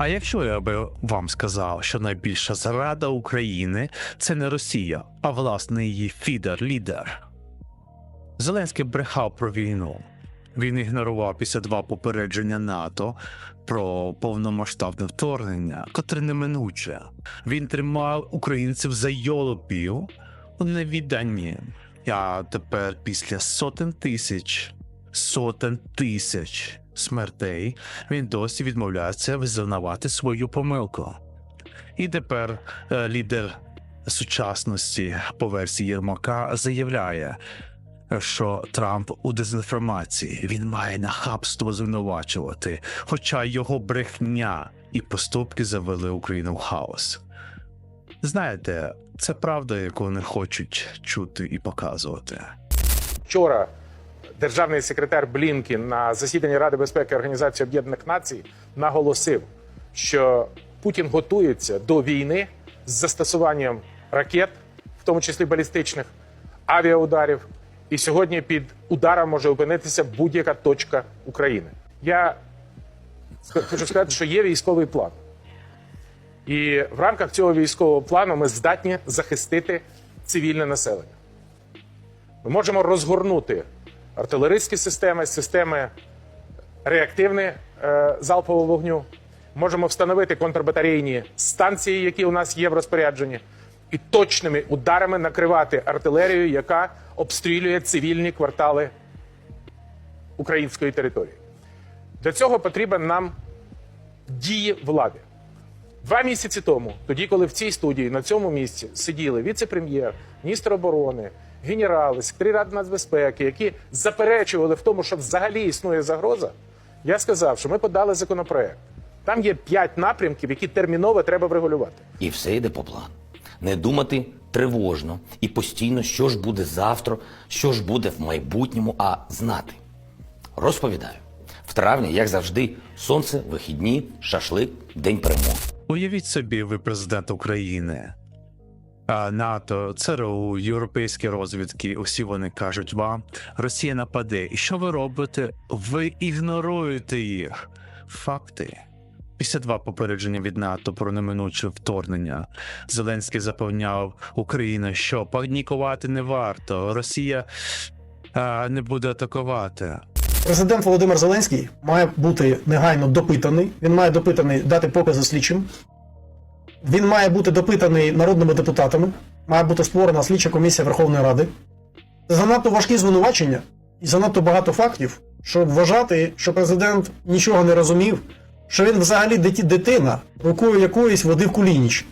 А якщо я би вам сказав, що найбільша зрада України це не Росія, а власне її фідер-лідер? Зеленський брехав про війну. Він ігнорував після два попередження НАТО про повномасштабне вторгнення, котре неминуче. Він тримав українців за йолопів у невідданні. А тепер після сотень тисяч, сотень тисяч смертей він досі відмовляється визнавати свою помилку. І тепер е, лідер сучасності по версії Єрмака заявляє, що Трамп у дезінформації він має нахабство звинувачувати, хоча його брехня і поступки завели Україну в хаос. Знаєте, це правда, яку не хочуть чути і показувати. Вчора державний секретар Блінкін на засіданні Ради безпеки Організації Об'єднаних Націй наголосив, що Путін готується до війни з застосуванням ракет, в тому числі балістичних, авіаударів. І сьогодні під ударом може опинитися будь-яка точка України. Я хочу сказати, що є військовий план. І в рамках цього військового плану ми здатні захистити цивільне населення. Ми можемо розгорнути артилерійські системи, системи реактивної е, залпового вогню. Можемо встановити контрбатарейні станції, які у нас є в розпорядженні, і точними ударами накривати артилерію, яка обстрілює цивільні квартали української території. Для цього потрібен нам дії влади. Два місяці тому, тоді, коли в цій студії на цьому місці сиділи віце-прем'єр, міністр оборони, генерали, секретарі Ради нацбезпеки, які заперечували в тому, що взагалі існує загроза, я сказав, що ми подали законопроект. Там є п'ять напрямків, які терміново треба врегулювати. І все йде по плану. Не думати тривожно і постійно, що ж буде завтра, що ж буде в майбутньому, а знати. Розповідаю. В травні, як завжди, сонце, вихідні, шашлик, день перемоги. Уявіть собі, ви президент України. НАТО, ЦРУ, європейські розвідки, усі вони кажуть вам, Росія нападе. І що ви робите? Ви ігноруєте їх. Факти. Після два попередження від НАТО про неминуче вторгнення. Зеленський запевняв Україну, що панікувати не варто. Росія а, не буде атакувати. Президент Володимир Зеленський має бути негайно допитаний. Він має допитаний дати покази слідчим. Він має бути допитаний народними депутатами. Має бути створена слідча комісія Верховної Ради. Це занадто важкі звинувачення і занадто багато фактів, щоб вважати, що президент нічого не розумів, що він взагалі дитина, рукою якоїсь води в кулініч.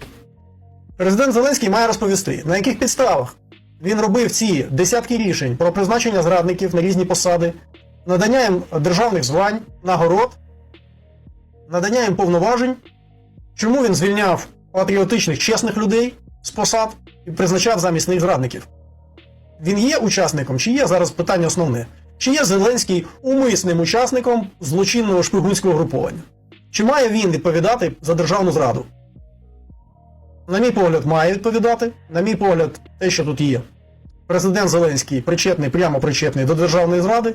Президент Зеленський має розповісти, на яких підставах він робив ці десятки рішень про призначення зрадників на різні посади, надання їм державних звань, нагород, надання їм повноважень, чому він звільняв патріотичних чесних людей з посад і призначав замість них зрадників. Він є учасником, чи є зараз питання основне? Чи є Зеленський умисним учасником злочинного шпигунського груповання? Чи має він відповідати за державну зраду? На мій погляд, має відповідати. На мій погляд, те, що тут є. Президент Зеленський причетний, прямо причетний до державної зради.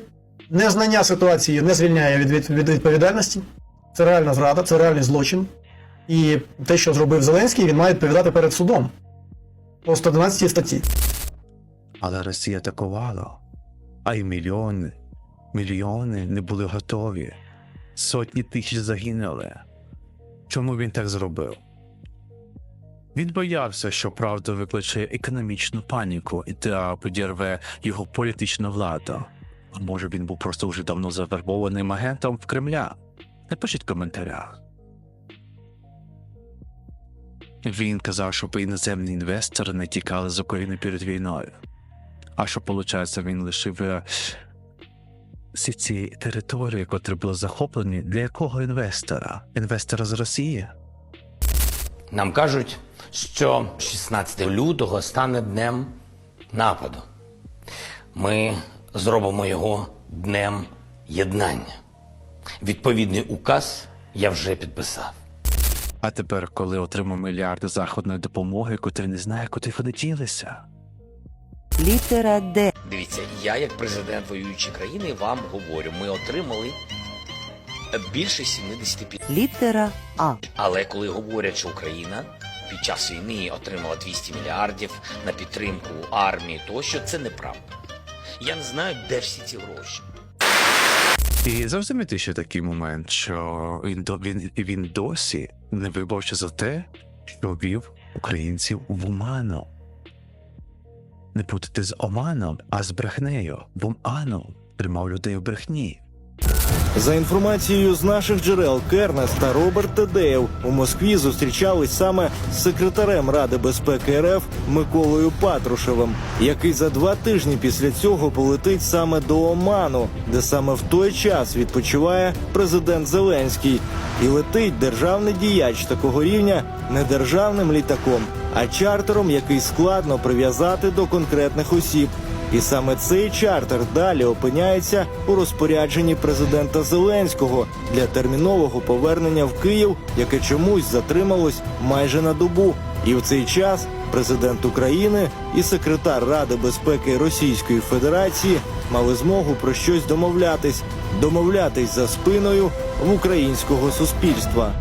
Незнання ситуації не звільняє від, від, від відповідальності. Це реальна зрада, це реальний злочин. І те, що зробив Зеленський, він має відповідати перед судом по 111 статті. Але Росія атакувала, а й мільйони, мільйони не були готові. Сотні тисяч загинули. Чому він так зробив? Він боявся, що правда викличе економічну паніку і та підірве його політичну владу. А може він був просто вже давно завербованим агентом в Кремля? Напишіть в коментарях. Він казав, щоб іноземні інвестори не тікали з України перед війною. А що виходить, він лишив е, всі ці території, котрі були захоплені, для якого інвестора? Інвестора з Росії? Нам кажуть, що 16 лютого стане днем нападу. Ми зробимо його днем єднання. Відповідний указ я вже підписав. А тепер, коли отримав мільярди заходної допомоги, котрі не знає, куди вони ділися. Літера Д. Дивіться, я як президент воюючої країни вам говорю, ми отримали більше 75 Літера А. Але коли говорять, що Україна під час війни отримала 200 мільярдів на підтримку армії, тощо це неправда. Я не знаю, де всі ці гроші. І зрозуміти ще такий момент, що він, він, він досі не вибався за те, що вів українців в оману. Не путати з оманом, а з брехнею. В оману тримав людей в брехні. За інформацією з наших джерел, Кернес та Роберт Тедеєв у Москві зустрічались саме з секретарем Ради безпеки РФ Миколою Патрушевим, який за два тижні після цього полетить саме до Оману, де саме в той час відпочиває президент Зеленський, і летить державний діяч такого рівня не державним літаком, а чартером, який складно прив'язати до конкретних осіб. І саме цей чартер далі опиняється у розпорядженні президента Зеленського для термінового повернення в Київ, яке чомусь затрималось майже на добу. І в цей час президент України і секретар Ради безпеки Російської Федерації мали змогу про щось домовлятись, домовлятись за спиною в українського суспільства.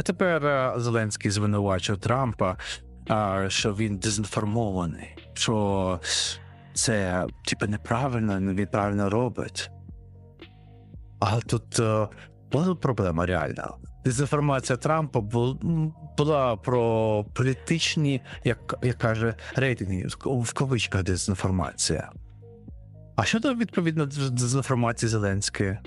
А тепер е, Зеленський звинувачив Трампа, що він дезінформований, що це типу неправильно, він правильно робить. А тут е, була проблема реальна. Дезінформація Трампа була про політичні, як, як каже, рейтинги, в кавичках дезінформація. А щодо відповідно дезінформації Зеленської?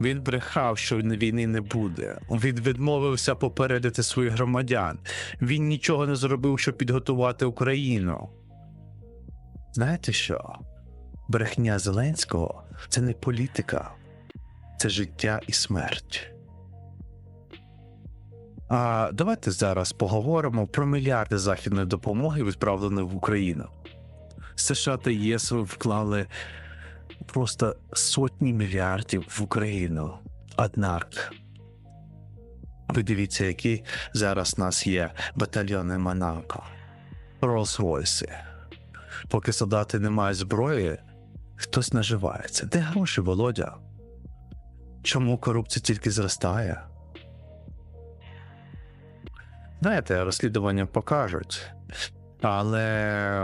Він брехав, що війни не буде. Він відмовився попередити своїх громадян. Він нічого не зробив, щоб підготувати Україну. Знаєте що? Брехня Зеленського це не політика, це життя і смерть. А давайте зараз поговоримо про мільярди західної допомоги, відправленої в Україну. США та ЄС вклали просто сотні мільярдів в Україну. Однак, ви дивіться, які зараз у нас є батальйони Монако, Роллс-Ройси. Поки солдати не мають зброї, хтось наживається. Де гроші, Володя? Чому корупція тільки зростає? Знаєте, розслідування покажуть, але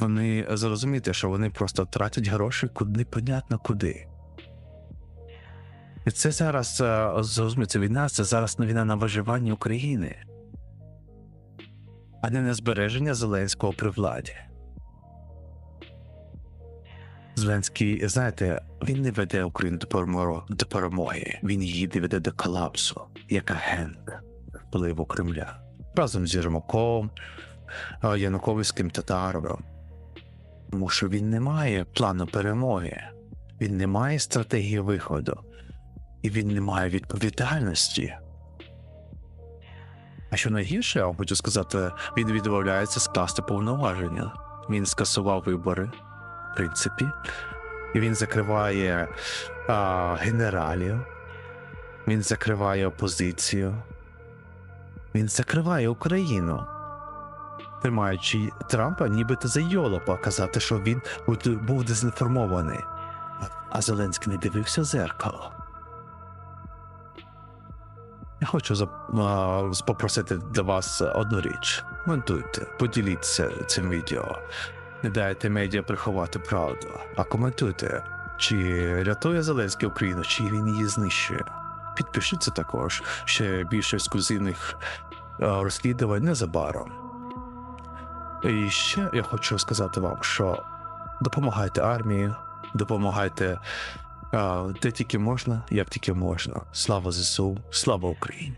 вони зрозуміти, що вони просто тратять гроші куди непонятно куди. І це зараз е, зрозуміти, війна це зараз не війна на виживання України, а не на збереження Зеленського при владі. Зеленський, знаєте, він не веде Україну до перемоги. Він її веде до колапсу, як агент впливу Кремля. Разом з Єрмаком, а, Януковським татаровим. Тому що він не має плану перемоги, він не має стратегії виходу, і він не має відповідальності. А що найгірше, я вам хочу сказати, він відмовляється скласти повноваження. Він скасував вибори, в принципі, і він закриває а, генералів, він закриває опозицію, він закриває Україну тримаючи Трампа нібито за йолопа казати, що він був- дезінформований. А- Зеленський не дивився в зеркало. Я хочу попросити для вас одну річ. Коментуйте, поділіться цим відео. Не дайте медіа приховати правду, а коментуйте, чи рятує Зеленський Україну, чи він її знищує. Підпишіться також ще більше ексклюзивних розслідувань незабаром. І ще я хочу сказати вам, що допомагайте армії, допомагайте де тільки можна, як тільки можна. Слава ЗСУ, слава Україні!